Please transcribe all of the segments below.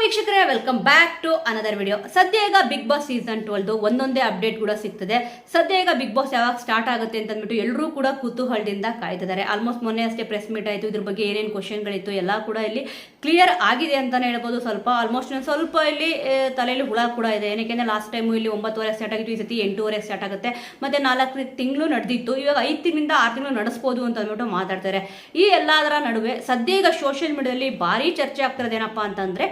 ವೀಕ್ಷಕರೇ welcome back to another video ಸದ್ಯ ಈಗ ಬಿಗ್ ಬಾಸ್ ಸೀಸನ್ ಟ್ವೆಲ್ದು ಒಂದೊಂದೇ ಅಪ್ಡೇಟ್ ಕೂಡ ಸಿಗ್ತದೆ. ಸದ್ಯ ಈಗ ಬಿಗ್ ಬಾಸ್ ಯಾವಾಗ ಸ್ಟಾರ್ಟ್ ಆಗುತ್ತೆ ಅಂತ ಅಂದ್ಬಿಟ್ಟು ಎಲ್ಲರೂ ಕೂಡ ಕುತೂಹಲದಿಂದ ಕಾಯ್ತಿದ್ದಾರೆ. ಆಲ್ಮೋಸ್ಟ್ ಮೊನ್ನೆ ಅಷ್ಟೇ ಪ್ರೆಸ್ ಮೀಟ್ ಆಯಿತು, ಇದ್ರ ಬಗ್ಗೆ ಏನೇನು ಕ್ವಶನ್ಗಳಿತ್ತು ಎಲ್ಲ ಕೂಡ ಇಲ್ಲಿ ಕ್ಲಿಯರ್ ಆಗಿದೆ ಅಂತಲೇ ಹೇಳ್ಬೋದು. ಸ್ವಲ್ಪ ಆಲ್ಮೋಸ್ಟ್ ಸ್ವಲ್ಪ ಇಲ್ಲಿ ತಲೆಯಲ್ಲಿ ಹುಳ ಕೂಡ ಇದೆ. ಏನಕ್ಕೆ ಲಾಸ್ಟ್ ಟೈಮು ಇಲ್ಲಿ ಒಂಬತ್ತುವರೆ ಸ್ಟಾರ್ಟ್ ಆಗಿತ್ತು, ಈ ಸತಿ ಎಂಟೂವರೆ ಸ್ಟಾರ್ಟ್ ಆಗುತ್ತೆ. ಮತ್ತೆ ನಾಲ್ಕು ತಿಂಗಳು ನಡೆದಿತ್ತು. ಇವಾಗ ಐದು ತಿಂಗಳಿಂದ ಆರು ತಿಂಗಳು ನಡೆಸ್ಬೋದು ಅಂತ ಅಂದ್ಬಿಟ್ಟು ಮಾತಾಡ್ತಾರೆ. ಈ ಎಲ್ಲದರ ನಡುವೆ ಸದ್ಯ ಈಗ ಸೋಷಿಯಲ್ ಮೀಡಿಯಾದಲ್ಲಿ ಭಾರಿ ಚರ್ಚೆ ಆಗ್ತಿರೋದೇನಪ್ಪ ಅಂತಂದ್ರೆ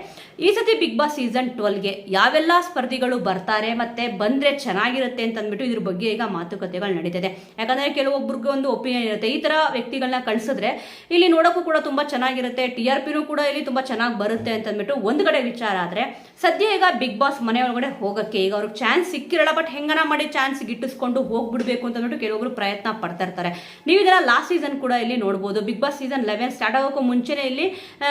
ಈ ಸತಿ ಬಿಗ್ ಬಾಸ್ ಸೀಸನ್ ಟ್ವೆಲ್ಗೆ ಯಾವೆಲ್ಲ ಸ್ಪರ್ಧಿಗಳು ಬರ್ತಾರೆ ಮತ್ತೆ ಬಂದ್ರೆ ಚೆನ್ನಾಗಿರುತ್ತೆ ಅಂತ ಅಂದ್ಬಿಟ್ಟು ಇದ್ರ ಬಗ್ಗೆ ಈಗ ಮಾತುಕತೆಗಳು ನಡೀತಿದೆ. ಯಾಕಂದ್ರೆ ಕೆಲವೊಬ್ಬರಿಗೆ ಒಂದು ಒಪಿನಿಯನ್ ಇರುತ್ತೆ. ಈ ಥರ ವ್ಯಕ್ತಿಗಳನ್ನ ಕಳ್ಸಿದ್ರೆ ಇಲ್ಲಿ ನೋಡೋಕ್ಕೂ ಕೂಡ ತುಂಬಾ ಚೆನ್ನಾಗಿರುತ್ತೆ. ಟಿ ಆರ್ ಪಿನೂ ಕೂಡ ಇಲ್ಲಿ ತುಂಬಾ ಚೆನ್ನಾಗಿ ಬರುತ್ತೆ ಅಂತ ಅಂದ್ಬಿಟ್ಟು ಒಂದು ಕಡೆ ವಿಚಾರ ಆದರೆ ಸದ್ಯ ಈಗ ಬಿಗ್ ಬಾಸ್ ಮನೆ ಒಳಗಡೆ ಹೋಗಕ್ಕೆ ಈಗ ಅವ್ರಿಗೆ ಚಾನ್ಸ್ ಸಿಕ್ಕಿರಲ್ಲ ಬಟ್ ಹೆಂಗನ ಮಾಡಿ ಚಾನ್ಸ್ ಗಿಟ್ಟಿಸ್ಕೊಂಡು ಹೋಗ್ಬಿಡ್ಬೇಕು ಅಂತ ಅಂದ್ಬಿಟ್ಟು ಕೆಲವೊಬ್ರು ಪ್ರಯತ್ನ ಪಡ್ತಾ ಇರ್ತಾರೆ. ನೀವು ಇದನ್ನ ಲಾಸ್ಟ್ ಸೀಸನ್ ಕೂಡ ಇಲ್ಲಿ ನೋಡ್ಬೋದು. Bigg Boss season eleven start ಆಗೋಕ್ಕೂ ಮುಂಚೆನೇ ಇಲ್ಲಿ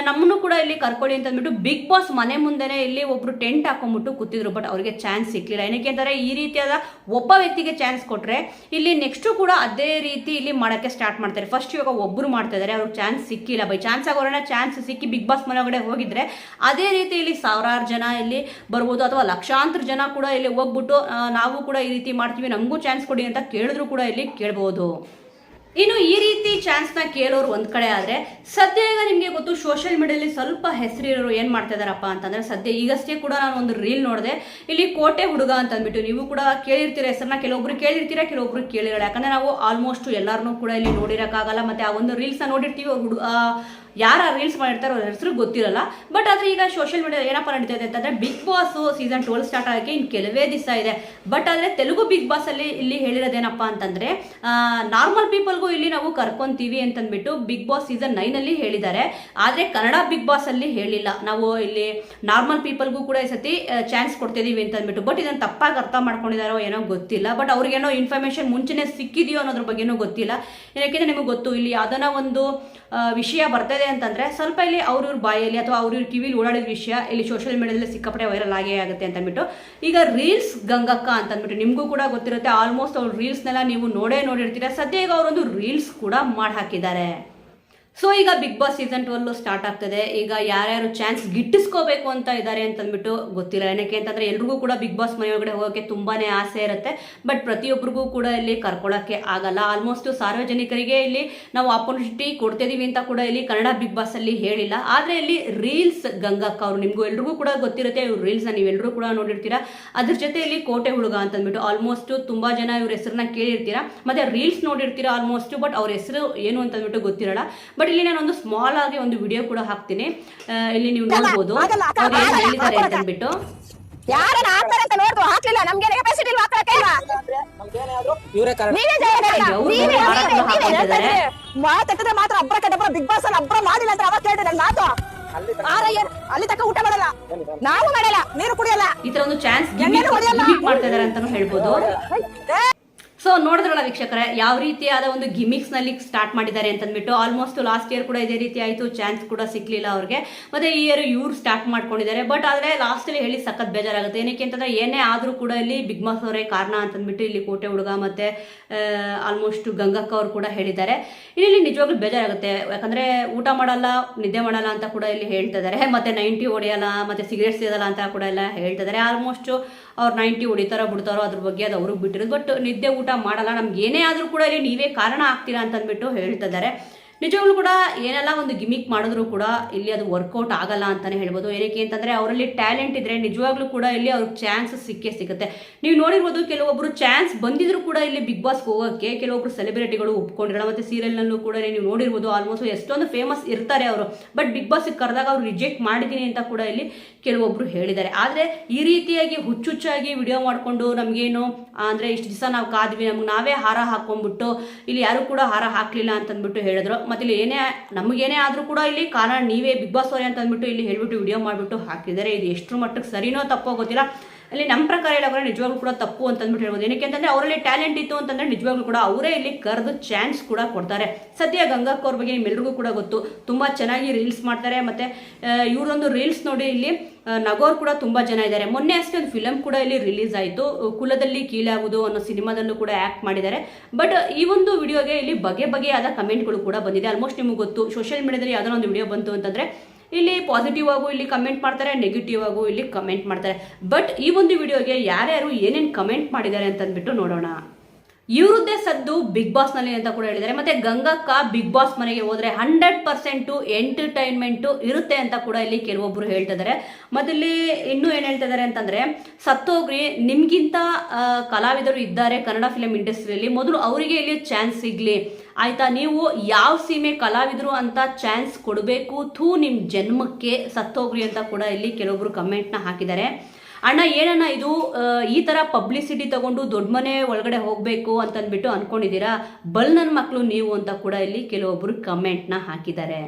ನಮ್ಮನ್ನು ಕೂಡ ಇಲ್ಲಿ ಕರ್ಕೊಳ್ಳಿ ಅಂತ ಅಂದ್ಬಿಟ್ಟು ಬಿಗ್ ಬಾಸ್ ಮನೆ ಮುಂದೆನೆ ಇಲ್ಲಿ ಒಬ್ರು ಟೆಂಟ್ ಹಾಕೊಂಡ್ಬಿಟ್ಟು ಕೂತಿದ್ರು ಬಟ್ ಅವ್ರಿಗೆ ಚಾನ್ಸ್ ಸಿಕ್ಲಿಲ್ಲ ಏನಕ್ಕೆ ಅಂತಾರೆ ಈ ರೀತಿಯಾದ ಒಬ್ಬ ವ್ಯಕ್ತಿಗೆ ಚಾನ್ಸ್ ಕೊಟ್ರೆ ಇಲ್ಲಿ ನೆಕ್ಸ್ಟು ಕೂಡ ಅದೇ ರೀತಿ ಇಲ್ಲಿ ಮಾಡಕ್ಕೆ ಸ್ಟಾರ್ಟ್ ಮಾಡ್ತಾರೆ. ಫಸ್ಟ್ ಇವಾಗ ಒಬ್ರು ಮಾಡ್ತಾ ಇದಾರೆ, ಅವ್ರಿಗೆ ಚಾನ್ಸ್ ಸಿಕ್ಕಿಲ್ಲ. ಬೈ ಚಾನ್ಸ್ ಆಗೋರನ್ನ ಚಾನ್ಸ್ ಸಿಕ್ಕಿ ಬಿಗ್ ಬಾಸ್ ಮನೆಯೊಳಗಡೆ ಹೋಗಿದ್ರೆ ಅದೇ ರೀತಿ ಇಲ್ಲಿ ಸಾವಿರಾರು ಜನ ಇಲ್ಲಿ ಬರ್ಬೋದು, ಅಥವಾ ಲಕ್ಷಾಂತರ ಜನ ಕೂಡ ಇಲ್ಲಿ ಹೋಗ್ಬಿಟ್ಟು ನಾವು ಕೂಡ ಈ ರೀತಿ ಮಾಡ್ತೀವಿ, ನಮಗೂ ಚಾನ್ಸ್ ಕೊಡಿ ಅಂತ ಕೇಳಿದ್ರು ಕೂಡ ಇಲ್ಲಿ ಕೇಳ್ಬೋದು. ಇನ್ನು ಈ ರೀತಿ ಚಾನ್ಸ್ನ ಕೇಳೋರು ಒಂದು ಕಡೆ ಆದರೆ, ಸದ್ಯ ಈಗ ನಿಮಗೆ ಗೊತ್ತು ಸೋಷಿಯಲ್ ಮೀಡಿಯಾದಲ್ಲಿ ಸ್ವಲ್ಪ ಹೆಸರಿರೋರು ಏನು ಮಾಡ್ತಾ ಇದಾರಪ್ಪ ಅಂತಂದ್ರೆ, ಸದ್ಯ ಈಗಷ್ಟೇ ಕೂಡ ನಾನು ಒಂದು ರೀಲ್ ನೋಡಿದೆ, ಇಲ್ಲಿ ಕೋಟೆ ಹುಡುಗ ಅಂತ ಅಂದ್ಬಿಟ್ಟು ನೀವು ಕೂಡ ಕೇಳಿರ್ತೀರ ಹೆಸರನ್ನ, ಕೆಲವೊಬ್ರು ಕೇಳಿರ್ತೀರ, ಕೆಲವೊಬ್ರು ಕೇಳಿರಲ್ಲ. ಯಾಕಂದ್ರೆ ನಾವು ಆಲ್ಮೋಸ್ಟ್ ಎಲ್ಲರನ್ನೂ ಕೂಡ ಇಲ್ಲಿ ನೋಡಿರಕ್ಕಾಗಲ್ಲ, ಮತ್ತೆ ಆ ಒಂದು ರೀಲ್ಸ್ನ ನೋಡಿರ್ತೀವಿ ಹುಡುಗ ಯಾರ ರೀಲ್ಸ್ ಮಾಡಿರ್ತಾರೋ ಅವ್ರ ಹೆಸರು ಗೊತ್ತಿರಲ್ಲ. ಬಟ್ ಆದ್ರೆ ಈಗ ಸೋಷಿಯಲ್ ಮೀಡಿಯಾ ಏನಪ್ಪ ನಡೀತಾ ಇದೆ ಅಂತಂದ್ರೆ Bigg Boss season twelve start ಆಗಕ್ಕೆ ಇನ್ನು ಕೆಲವೇ ದಿವಸ ಇದೆ. ಬಟ್ ಆದ್ರೆ ತೆಲುಗು ಬಿಗ್ ಬಾಸ್ ಅಲ್ಲಿ ಇಲ್ಲಿ ಹೇಳಿರೋದೇನಪ್ಪ ಅಂತಂದ್ರೆ ನಾರ್ಮಲ್ ಪೀಪಲ್ಗೂ ಇಲ್ಲಿ ನಾವು ಕರ್ಕೊಂತೀವಿ ಅಂತಂದ್ಬಿಟ್ಟು ಬಿಗ್ ಬಾಸ್ ಸೀಸನ್ ನೈನ್ ಅಲ್ಲಿ ಹೇಳಿದ್ದಾರೆ. ಆದ್ರೆ ಕನ್ನಡ ಬಿಗ್ ಬಾಸ್ ಅಲ್ಲಿ ಹೇಳಿಲ್ಲ. ನಾವು ಇಲ್ಲಿ ನಾರ್ಮಲ್ ಪೀಪಲ್ಗೂ ಕೂಡ ಈ ಸತಿ ಚಾನ್ಸ್ ಕೊಡ್ತಿದ್ದೀವಿ ಅಂತಂದ್ಬಿಟ್ಟು. ಬಟ್ ಇದನ್ನ ತಪ್ಪಾಗಿ ಅರ್ಥ ಮಾಡ್ಕೊಂಡಿದಾರೋ ಏನೋ ಗೊತ್ತಿಲ್ಲ. ಬಟ್ ಅವ್ರಿಗೇನೋ ಇನ್ಫಾರ್ಮೇಶನ್ ಮುಂಚೆನೆ ಸಿಕ್ಕಿದೆಯೋ ಅನ್ನೋದ್ರ ಬಗ್ಗೆನೂ ಗೊತ್ತಿಲ್ಲ. ಯಾಕೆಂದ್ರೆ ನಿಮಗೆ ಗೊತ್ತು, ಇಲ್ಲಿ ಯಾವ್ದನ ಒಂದು ವಿಷಯ ಅಂತಂದ್ರೆ ಸ್ವಲ್ಪ ಇಲ್ಲಿ ಅವ್ರವ್ರ ಬಾಯಲ್ಲಿ ಅಥವಾ ಅವ್ರವ್ರ ಕಿವಿಲಿ ಓಡಾಡಿದ ವಿಷಯ ಇಲ್ಲಿ ಸೋಷಿಯಲ್ ಮೀಡಿಯಾದಲ್ಲಿ ಸಿಕ್ಕಾಪಟ್ಟೆ ವೈರಲ್ ಆಗೇ ಆಗುತ್ತೆ ಅಂತ ಅಂದ್ಬಿಟ್ಟು ಈಗ ರೀಲ್ಸ್ ಗಂಗಕ್ಕ ಅಂತ ಅಂದ್ಬಿಟ್ಟು ನಿಮಗೂ ಕೂಡ ಗೊತ್ತಿರುತ್ತೆ ಆಲ್ಮೋಸ್ಟ್ ಅವ್ರ ರೀಲ್ಸ್ನೆಲ್ಲ ನೀವು ನೋಡೇ ನೋಡಿರ್ತೀರ. ಸದ್ಯ ಈಗ ಅವರೊಂದು ರೀಲ್ಸ್ ಕೂಡ ಮಾಡಿ ಹಾಕಿದ್ದಾರೆ ಸೊ ಈಗ Bigg Boss season twelve start ಆಗ್ತದೆ. ಈಗ ಯಾರ್ಯಾರು ಚಾನ್ಸ್ ಗಿಟ್ಟಿಸ್ಕೋಬೇಕು ಅಂತ ಇದ್ದಾರೆ ಅಂತ ಅಂದ್ಬಿಟ್ಟು ಗೊತ್ತಿಲ್ಲ. ಏನಕ್ಕೆ ಅಂತಂದ್ರೆ ಎಲ್ರಿಗೂ ಕೂಡ ಬಿಗ್ ಬಾಸ್ ಮನೆಯೊಳಗಡೆ ಹೋಗೋಕ್ಕೆ ತುಂಬಾನೇ ಆಸೆ ಇರುತ್ತೆ. ಬಟ್ ಪ್ರತಿಯೊಬ್ಬರಿಗೂ ಕೂಡ ಇಲ್ಲಿ ಕರ್ಕೊಳ್ಳೋಕ್ಕೆ ಆಗಲ್ಲ. ಆಲ್ಮೋಸ್ಟ್ ಸಾರ್ವಜನಿಕರಿಗೆ ಇಲ್ಲಿ ನಾವು ಆಪರ್ಚುನಿಟಿ ಕೊಡ್ತಿದೀವಿ ಅಂತ ಕೂಡ ಇಲ್ಲಿ ಕನ್ನಡ ಬಿಗ್ ಬಾಸ್ ಅಲ್ಲಿ ಹೇಳಿಲ್ಲ. ಆದ್ರೆ ಇಲ್ಲಿ ರೀಲ್ಸ್ ಗಂಗಕ್ಕ ಅವರು ನಿಮ್ಗೂ ಎಲ್ರಿಗೂ ಕೂಡ ಗೊತ್ತಿರುತ್ತೆ. ಇವ್ರು ರೀಲ್ಸ್ ನೀವೆಲ್ಲರೂ ಕೂಡ ನೋಡಿರ್ತೀರಾ. ಅದ್ರ ಜೊತೆ ಇಲ್ಲಿ ಕೋಟೆ ಹುಡುಗ ಅಂತ ಅಂದ್ಬಿಟ್ಟು ಆಲ್ಮೋಸ್ಟ್ ತುಂಬಾ ಜನ ಇವ್ರ ಹೆಸರನ್ನ ಕೇಳಿರ್ತೀರಾ. ಮತ್ತೆ ರೀಲ್ಸ್ ನೋಡಿರ್ತೀರಾ ಆಲ್ಮೋಸ್ಟ್ ಬಟ್ ಅವ್ರ ಹೆಸರು ಏನು ಅಂತ ಅಂದ್ಬಿಟ್ಟು ಗೊತ್ತಿರಲ್ಲ. ಬಟ್ ಇಲ್ಲಿ ನಾನು ಒಂದು ಸ್ಮಾಲ್ ಆಗಿ ಒಂದು ವಿಡಿಯೋ ಕೂಡ ಹಾಕ್ತೀನಿ. ಇಲ್ಲಿ ನೀವು ನೋಡ್ಬೋದು. ಅವ್ರು ಏನ್ ಹೇಳಿದ್ದಾರೆ ಅಂತ ಅಂದ್ಬಿಟ್ಟು. ಯಾರನ್ನ ಹಾಕ್ತಾರೆ ಅಂತ ನೋಡ್ದು ಹಾಕ್ಲಿಲ್ಲ ನಮ್ಗೆ ಕೆಪಾಸಿಟಿ ಇಲ್ಲ ಹಾಕಕ್ಕೆ. ಮಾತಾಡಿದ್ರೆ ಮಾತ್ರ ಅಬ್ರ ಬಿಗ್ ಬಾಸ್ ಅಲ್ಲಿ ಅಬ್ರ ಮಾಡಿಲ್ಲ ಅಂತ ಅವಾಗ ಕೇಳಿದೆ ನನ್ ಮಾತು. ಅಲ್ಲಿ ತಕ್ಕ ಊಟ ಮಾಡಲ್ಲ. ನಾವು ಮಾಡಲ್ಲ ನೀರು ಕುಡಿಯಲ್ಲ. ಈ ತರ ಒಂದು ಚಾನ್ಸ್. ಮಾಡ್ತಾ ಇದಾರೆ ಅಂತಾನು ಹೇಳ್ಬೋದು. ಸೊ ನೋಡಿದ್ರಲ್ಲ ವೀಕ್ಷಕರೇ, ಯಾವ ರೀತಿಯಾದ ಒಂದು ಗಿಮಿಕ್ಸ್ನಲ್ಲಿ ಸ್ಟಾರ್ಟ್ ಮಾಡಿದ್ದಾರೆ ಅಂತಂದ್ಬಿಟ್ಟು ಆಲ್ಮೋಸ್ಟ್ ಲಾಸ್ಟ್ ಇಯರ್ ಕೂಡ ಇದೇ ರೀತಿ ಆಯಿತು ಚಾನ್ಸ್ ಕೂಡ ಸಿಕ್ಲಿಲ್ಲ ಅವ್ರಿಗೆ. ಮತ್ತೆ ಈ ಇಯರ್ ಇವ್ರು ಸ್ಟಾರ್ಟ್ ಮಾಡ್ಕೊಂಡಿದ್ದಾರೆ. ಬಟ್ ಆದ್ರೆ ಲಾಸ್ಟ್ ಅಲ್ಲಿ ಹೇಳಿ ಸಖತ್ ಬೇಜಾರಾಗುತ್ತೆ. ಏನಕ್ಕೆ ಅಂತಂದ್ರೆ ಏನೇ ಆದರೂ ಕೂಡ ಇಲ್ಲಿ ಬಿಗ್ ಬಾಸ್ ಅವರೇ ಕಾರಣ ಅಂತಂದ್ಬಿಟ್ಟು ಇಲ್ಲಿ ಕೋಟೆ ಹುಡುಗ ಮತ್ತೆ ಆಲ್ಮೋಸ್ಟ್ ಗಂಗಕ್ಕ ಅವರು ಕೂಡ ಹೇಳಿದ್ದಾರೆ. ಇಲ್ಲಿ ನಿಜವಾಗ್ಲೂ ಬೇಜಾರಾಗುತ್ತೆ. ಯಾಕಂದ್ರೆ ಊಟ ಮಾಡಲ್ಲ, ನಿದ್ದೆ ಮಾಡಲ್ಲ ಅಂತ ಕೂಡ ಇಲ್ಲಿ ಹೇಳ್ತಾ ಇದ್ದಾರೆ. ಮತ್ತೆ ನೈಂಟಿ ಹೊಡೆಯಲ್ಲ, ಮತ್ತೆ ಸಿಗರೇಟ್ ಸೇದಲ್ಲ ಅಂತ ಕೂಡ ಎಲ್ಲ ಹೇಳ್ತಾ ಇದ್ದಾರೆ. ಆಲ್ಮೋಸ್ಟ್ ಅವ್ರು ನೈಂಟಿ ಹೊಡಿತಾರೋ ಬಿಡ್ತಾರೋ ಅದ್ರ ಬಗ್ಗೆ ಅದು ಅವ್ರಿಗೆ ಬಿಟ್ಟಿರೋದು. ಬಟ್ ನಿದ್ದೆ ಊಟ ಮಾಡಲ್ಲ ನಮ್ಗೆ ಏನೇ ಆದರೂ ಕೂಡ ಇಲ್ಲಿ ನೀವೇ ಕಾರಣ ಆಗ್ತೀರಾ ಅಂತ ಅಂದ್ಬಿಟ್ಟು ಹೇಳ್ತಾ ಇದ್ದಾರೆ. ನಿಜವಾಗ್ಲೂ ಕೂಡ ಏನೆಲ್ಲ ಒಂದು ಗಿಮಿಕ್ ಮಾಡಿದ್ರು ಕೂಡ ಇಲ್ಲಿ ಅದು ವರ್ಕೌಟ್ ಆಗಲ್ಲ ಅಂತಾನೆ ಹೇಳ್ಬೋದು. ಏನಕ್ಕೆ ಅಂತಂದ್ರೆ ಅವರಲ್ಲಿ ಟ್ಯಾಲೆಂಟ್ ಇದ್ರೆ ನಿಜವಾಗ್ಲೂ ಕೂಡ ಇಲ್ಲಿ ಅವ್ರಿಗೆ ಚಾನ್ಸ್ ಸಿಕ್ಕೇ ಸಿಗುತ್ತೆ. ನೀವು ನೋಡಿರ್ಬೋದು ಕೆಲವೊಬ್ರು ಚಾನ್ಸ್ ಬಂದಿದ್ರು ಕೂಡ ಇಲ್ಲಿ ಬಿಗ್ ಬಾಸ್ ಹೋಗೋಕ್ಕೆ ಕೆಲವೊಬ್ರು ಸೆಲೆಬ್ರಿಟಿಗಳು ಒಪ್ಕೊಂಡಿರಲ್ಲ, ಮತ್ತೆ ಸೀರಿಯಲ್ನಲ್ಲೂ ಕೂಡ ನೀವು ನೋಡಿರ್ಬೋದು ಆಲ್ಮೋಸ್ಟ್ ಎಷ್ಟೊಂದು ಫೇಮಸ್ ಇರ್ತಾರೆ ಅವರು. ಬಟ್ ಬಿಗ್ ಬಾಸ್ ಕರೆದಾಗ ಅವ್ರು ರಿಜೆಕ್ಟ್ ಮಾಡಿದ್ದೀನಿ ಅಂತ ಕೂಡ ಇಲ್ಲಿ ಕೆಲವೊಬ್ರು ಹೇಳಿದ್ದಾರೆ. ಆದರೆ ಈ ರೀತಿಯಾಗಿ ಹುಚ್ಚುಚ್ಚಾಗಿ ವಿಡಿಯೋ ಮಾಡಿಕೊಂಡು ನಮಗೇನು, ಅಂದರೆ ಇಷ್ಟು ದಿವಸ ನಾವು ಕಾದ್ವಿ, ನಮ್ಗೆ ನಾವೇ ಹಾರ ಹಾಕೊಂಡ್ಬಿಟ್ಟು, ಇಲ್ಲಿ ಯಾರು ಕೂಡ ಹಾರ ಹಾಕ್ಲಿಲ್ಲ ಅಂತಂದ್ಬಿಟ್ಟು ಹೇಳಿದ್ರು. ಮತ್ತೆ ಇಲ್ಲಿ ಏನೇ ನಮಗೇನೇ ಆದರೂ ಕೂಡ ಇಲ್ಲಿ ಕಾರಣ ನೀವೇ ಬಿಗ್ ಬಾಸ್ ಅವರೇ ಅಂತ ಅಂದ್ಬಿಟ್ಟು ಇಲ್ಲಿ ಹೇಳ್ಬಿಟ್ಟು ವಿಡಿಯೋ ಮಾಡಿಬಿಟ್ಟು ಹಾಕಿದ್ದಾರೆ. ಇದು ಎಷ್ಟು ಮಟ್ಟಕ್ಕೆ ಸರಿನೋ ತಪ್ಪೋ ಗೊತ್ತಿಲ್ಲ. ಅಲ್ಲಿ ನಮ್ಮ ಪ್ರಕಾರ ಹೇಳೋದ್ರೆ ನಿಜವಾಗ್ಲೂ ಕೂಡ ತಪ್ಪು ಅಂತ ಅಂದ್ಬಿಟ್ಟು ಹೇಳ್ಬೋದು. ಏನಕ್ಕೆ ಅಂತಂದ್ರೆ ಅವರಲ್ಲಿ ಟ್ಯಾಲೆಂಟ್ ಇತ್ತು ಅಂತಂದ್ರೆ ನಿಜವಾಗ್ಲೂ ಕೂಡ ಅವರೇ ಇಲ್ಲಿ ಕರೆದು ಚಾನ್ಸ್ ಕೂಡ ಕೊಡ್ತಾರೆ. ಸದ್ಯ ಗಂಗಾಕೋರ್ ಬಗ್ಗೆ ನಿಮ್ಮೆಲ್ರಿಗೂ ಕೂಡ ಗೊತ್ತು. ತುಂಬಾ ಚೆನ್ನಾಗಿ ರೀಲ್ಸ್ ಮಾಡ್ತಾರೆ. ಮತ್ತೆ ಇವರೊಂದು ರೀಲ್ಸ್ ನೋಡಿ ಇಲ್ಲಿ ನಗೋರ್ ಕೂಡ ತುಂಬಾ ಜನ ಇದ್ದಾರೆ. ಮೊನ್ನೆ ಅಷ್ಟೇ ಒಂದು ಫಿಲಮ್ ಕೂಡ ಇಲ್ಲಿ ರಿಲೀಸ್ ಆಯಿತು. ಕುಲದಲ್ಲಿ ಕೀಳಾಗುವುದು ಅನ್ನೋ ಸಿನಿಮಾದಲ್ಲೂ ಕೂಡ ಆ್ಯಕ್ಟ್ ಮಾಡಿದ್ದಾರೆ. ಬಟ್, ಈ ಒಂದು ವಿಡಿಯೋಗೆ ಇಲ್ಲಿ ಬಗೆ ಬಗೆಯಾದ ಕಮೆಂಟ್ಗಳು ಕೂಡ ಬಂದಿದೆ. ಆಲ್ಮೋಸ್ಟ್ ನಿಮಗೆ ಗೊತ್ತು. ಸೋಷಿಯಲ್ ಮೀಡಿಯಾದಲ್ಲಿ ಯಾವ್ದೋ ಒಂದು ವಿಡಿಯೋ ಬಂತು ಅಂತಂದ್ರೆ ಇಲ್ಲಿ ಪಾಸಿಟಿವ್ ಆಗು, ಇಲ್ಲಿ ಕಮೆಂಟ್ ಮಾಡ್ತಾರೆ ನೆಗೆಟಿವ್ ಆಗು, ಇಲ್ಲಿ ಕಮೆಂಟ್ ಮಾಡ್ತಾರೆ. ಬಟ್ ಈ ಒಂದು ವಿಡಿಯೋಗೆ ಯಾರ್ಯಾರು ಏನೇನು ಕಮೆಂಟ್ ಮಾಡಿದ್ದಾರೆ ಅಂತಂದ್ಬಿಟ್ಟು ನೋಡೋಣ. ಇವ್ರದ್ದೇ ಸದ್ದು ಬಿಗ್ ಬಾಸ್ನಲ್ಲಿ ಅಂತ ಕೂಡ ಹೇಳಿದ್ದಾರೆ. ಮತ್ತೆ ಗಂಗಕ್ಕ ಬಿಗ್ ಬಾಸ್ ಮನೆಗೆ ಹೋದ್ರೆ ಹಂಡ್ರೆಡ್ ಪರ್ಸೆಂಟ್ ಎಂಟರ್ಟೈನ್ಮೆಂಟ್ ಇರುತ್ತೆ ಅಂತ ಕೂಡ ಇಲ್ಲಿ ಕೆಲವೊಬ್ರು ಹೇಳ್ತಿದ್ದಾರೆ. ಮತ್ತೆ ಇಲ್ಲಿ ಇನ್ನೂ ಏನು ಹೇಳ್ತಿದ್ದಾರೆ ಅಂತಂದ್ರೆ ಸತ್ತೋಗ್ರಿ ನಿಮ್ಗಿಂತ ಕಲಾವಿದರು ಇದ್ದಾರೆ ಕನ್ನಡ ಫಿಲಂ ಇಂಡಸ್ಟ್ರಿಯಲ್ಲಿ ಮೊದಲು ಅವರಿಗೆ ಇಲ್ಲಿ ಚಾನ್ಸ್ ಸಿಗ್ಲಿ. ಆಯ್ತಾ? ನೀವು ಯಾವ ಸೀಮೆ ಕಲಾವಿದರು ಅಂತ ಚಾನ್ಸ್ ಕೊಡಬೇಕು. ಥೂ ನಿಮ್ಮ ಜನ್ಮಕ್ಕೆ ಸತ್ತೋಗ್ರಿ ಅಂತ ಕೂಡ ಇಲ್ಲಿ ಕೆಲವೊಬ್ರು ಕಮೆಂಟ್ನ ಹಾಕಿದ್ದಾರೆ. ಅಣ್ಣ, ಏನಣ್ಣ ಇದು? ಈ ಥರ ಪಬ್ಲಿಸಿಟಿ ತಗೊಂಡು ದೊಡ್ಡ ಮನೆ ಒಳಗಡೆ ಹೋಗಬೇಕು ಅಂತಂದ್ಬಿಟ್ಟು ಅನ್ಕೊಂಡಿದ್ದೀರಾ? ಬಲ್ ನನ್ನ ಮಕ್ಕಳು ನೀವು ಅಂತ ಕೂಡ ಇಲ್ಲಿ ಕೆಲವೊಬ್ಬರು ಕಮೆಂಟ್ನ ಹಾಕಿದ್ದಾರೆ.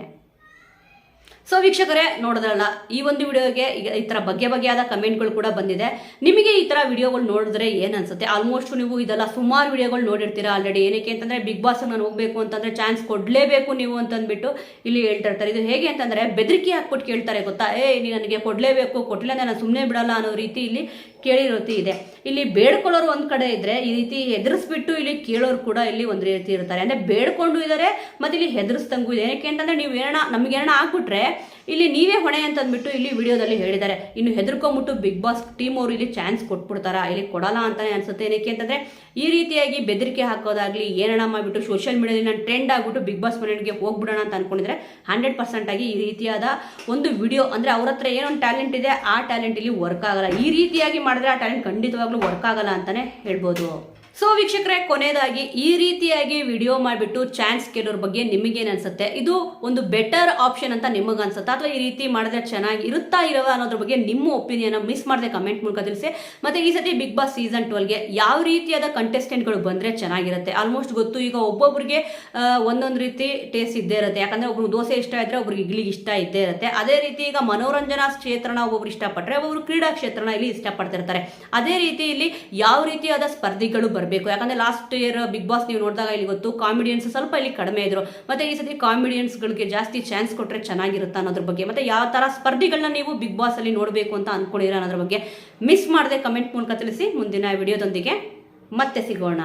ಸೊ ವೀಕ್ಷಕರೇ, ನೋಡಿದ್ರಲ್ಲ, ಈ ಒಂದು ವಿಡಿಯೋಗೆ ಈಗ ಈ ಥರ ಬಗ್ಗೆ ಬಗೆಯಾದ ಕಮೆಂಟ್ಗಳು ಕೂಡ ಬಂದಿದೆ. ನಿಮಗೆ ಈ ಥರ ವಿಡಿಯೋಗಳು ನೋಡಿದ್ರೆ ಏನು ಅನ್ಸುತ್ತೆ? ಆಲ್ಮೋಸ್ಟ್ ನೀವು ಇದೆಲ್ಲ ಸುಮಾರು ವಿಡಿಯೋಗಳು ನೋಡಿರ್ತೀರಾ ಆಲ್ರೆಡಿ. ಏನಕ್ಕೆ ಅಂತಂದರೆ, ಬಿಗ್ ಬಾಸ್ ನಾನು ಹೋಗಬೇಕು ಅಂತಂದರೆ ಚಾನ್ಸ್ ಕೊಡಲೇಬೇಕು ನೀವು ಅಂತಂದ್ಬಿಟ್ಟು ಇಲ್ಲಿ ಹೇಳ್ತಾ ಇರ್ತಾರೆ. ಇದು ಹೇಗೆ ಅಂತಂದರೆ, ಬೆದರಿಕೆ ಹಾಕ್ಬಿಟ್ಟು ಕೇಳ್ತಾರೆ, ಗೊತ್ತಾ? ಏ ನೀವು ನನಗೆ ಕೊಡಲೇಬೇಕು ಕೊಟ್ಟಲೆ ನಾನು ಸುಮ್ಮನೆ ಬಿಡಲ್ಲ ಅನ್ನೋ ರೀತಿ ಇಲ್ಲಿ ಕೇಳಿರೋತಿ ಇದೆ. ಇಲ್ಲಿ ಬೇಡ್ಕೊಳ್ಳೋರು ಒಂದು ಕಡೆ ಇದ್ರೆ ಈ ರೀತಿ ಹೆದರಿಸ್ಬಿಟ್ಟು ಇಲ್ಲಿ ಕೇಳೋರು ಕೂಡ ಇಲ್ಲಿ ಒಂದು ರೀತಿ ಇರ್ತಾರೆ. ಅಂದರೆ ಬೇಡ್ಕೊಂಡು ಇದ್ದಾರೆ ಮತ್ತೆ ಇಲ್ಲಿ ಹೆದರಿಸ್ದಂಗೂ ಇದೆ. ಏನಕ್ಕೆ ಅಂತಂದ್ರೆ ನೀವು ಏನೋ ನಮ್ಗೆ ಏನೋ ಆಗ್ಬಿಟ್ರೆ ಇಲ್ಲಿ ನೀವೇ ಹೊಣೆ ಅಂತ ಅಂದ್ಬಿಟ್ಟು ಇಲ್ಲಿ ವಿಡಿಯೋದಲ್ಲಿ ಹೇಳಿದ್ದಾರೆ. ಇನ್ನು ಹೆದರ್ಕೊಂಬಿಟ್ಟು ಬಿಗ್ ಬಾಸ್ ಟೀಮ್ ಅವರು ಇಲ್ಲಿ ಚಾನ್ಸ್ ಕೊಟ್ಬಿಡ್ತಾರಾ? ಇಲ್ಲಿ ಕೊಡಲ್ಲ ಅಂತಾನೆ ಅನ್ಸುತ್ತೆ ಏನಕ್ಕೆ ಅಂತಂದ್ರೆ, ಈ ರೀತಿಯಾಗಿ ಬೆದರಿಕೆ ಹಾಕೋದಾಗ್ಲಿ, ಏನಣ್ಣ ಮಾಡ್ಬಿಟ್ಟು ಸೋಷಿಯಲ್ ಮೀಡಿಯಾದಲ್ಲಿ ನಾನು ಟ್ರೆಂಡ್ ಆಗ್ಬಿಟ್ಟು ಬಿಗ್ ಬಾಸ್ ಮನೆಗೆ ಹೋಗ್ಬಿಡೋಣ ಅಂತ ಅನ್ಕೊಂಡಿದ್ರೆ ಹಂಡ್ರೆಡ್ ಪರ್ಸೆಂಟ್ ಆಗಿ ಈ ರೀತಿಯಾದ ಒಂದು ವಿಡಿಯೋ ಅಂದ್ರೆ ಅವ್ರ ಹತ್ರ ಏನೊಂದು ಟ್ಯಾಲೆಂಟ್ ಇದೆ, ಆ ಟ್ಯಾಲೆಂಟ್ ಇಲ್ಲಿ ವರ್ಕ್ ಆಗಲ್ಲ. ಈ ರೀತಿಯಾಗಿ ಮಾಡಿದ್ರೆ ಆ ಟ್ಯಾಲೆಂಟ್ ಖಂಡಿತವಾಗ್ಲೂ ವರ್ಕ್ ಆಗಲ್ಲ ಅಂತಾನೆ ಹೇಳ್ಬೋದು. ಸೊ ವೀಕ್ಷಕರೇ, ಕೊನೆಯದಾಗಿ ಈ ರೀತಿಯಾಗಿ ವಿಡಿಯೋ ಮಾಡಿಬಿಟ್ಟು ಚಾನ್ಸ್ ಕೇಳೋರ ಬಗ್ಗೆ ನಿಮಗೇನು ಅನ್ಸುತ್ತೆ? ಇದು ಒಂದು ಬೆಟರ್ ಆಪ್ಷನ್ ಅಂತ ನಿಮಗೆ ಅನ್ಸುತ್ತೆ? ಅಥವಾ ಈ ರೀತಿ ಮಾಡಿದ್ರೆ ಚೆನ್ನಾಗಿ ಇರುತ್ತಾ ಇರವ ಅನ್ನೋದ್ರ ಬಗ್ಗೆ ನಿಮ್ಮ ಒಪಿನಿಯನ್ ಮಿಸ್ ಮಾಡದೆ ಕಮೆಂಟ್ ಮೂಲಕ ತಿಳಿಸಿ. ಮತ್ತೆ ಈ ಸತಿ ಬಿಗ್ ಬಾಸ್ ಸೀಸನ್ ಟ್ವೆಲ್ಗೆ ಯಾವ ರೀತಿಯಾದ ಕಂಟೆಸ್ಟೆಂಟ್ಗಳು ಬಂದರೆ ಚೆನ್ನಾಗಿರುತ್ತೆ? ಆಲ್ಮೋಸ್ಟ್ ಗೊತ್ತು, ಈಗ ಒಬ್ಬೊಬ್ಬರಿಗೆ ಒಂದೊಂದು ರೀತಿ ಟೇಸ್ಟ್ ಇದ್ದೇ ಇರುತ್ತೆ. ಯಾಕಂದರೆ ಒಬ್ರು ದೋಸೆ ಇಷ್ಟ ಇದ್ದರೆ ಒಬ್ರಿಗೆ ಇಡ್ಲಿಗೆ ಇಷ್ಟ ಇದ್ದೇ ಇರುತ್ತೆ. ಅದೇ ರೀತಿ ಈಗ ಮನೋರಂಜನಾ ಕ್ಷೇತ್ರನ ಒಬ್ಬೊಬ್ರು ಇಷ್ಟಪಟ್ಟರೆ ಒಬ್ಬರು ಕ್ರೀಡಾ ಕ್ಷೇತ್ರನ ಇಲ್ಲಿ ಇಷ್ಟಪಡ್ತಿರ್ತಾರೆ. ಅದೇ ರೀತಿ ಇಲ್ಲಿ ಯಾವ ರೀತಿಯಾದ ಸ್ಪರ್ಧಿಗಳು ಬರಬೇಕು? ಯಾಕಂದ್ರೆ ಲಾಸ್ಟ್ ಇಯರ್ ಬಿಗ್ ಬಾಸ್ ನೀವು ನೋಡಿದಾಗ ಇಲ್ಲಿ ಗೊತ್ತು ಕಾಮಿಡಿಯನ್ಸ್ ಸ್ವಲ್ಪ ಇಲ್ಲಿ ಕಡಿಮೆ ಇದ್ರು. ಮತ್ತೆ ಈ ಸತಿ ಕಾಮಿಡಿಯನ್ಸ್ಗಳಿಗೆ ಜಾಸ್ತಿ ಚಾನ್ಸ್ ಕೊಟ್ಟರೆ ಚೆನ್ನಾಗಿರುತ್ತೆ ಅನ್ನೋದ್ರ ಬಗ್ಗೆ. ಮತ್ತೆ ಯಾವ ಥರ ಸ್ಪರ್ಧಿಗಳನ್ನ ನೀವು ಬಿಗ್ ಬಾಸ್ ಅಲ್ಲಿ ನೋಡಬೇಕು ಅಂತ ಅಂದ್ಕೊಂಡಿರೋ ಅನ್ನೋದ್ರ ಬಗ್ಗೆ ಮಿಸ್ ಮಾಡದೆ ಕಮೆಂಟ್ ಮೂಲಕ ತಿಳಿಸಿ ಮುಂದಿನ ವಿಡಿಯೋದೊಂದಿಗೆ ಮತ್ತೆ ಸಿಗೋಣ.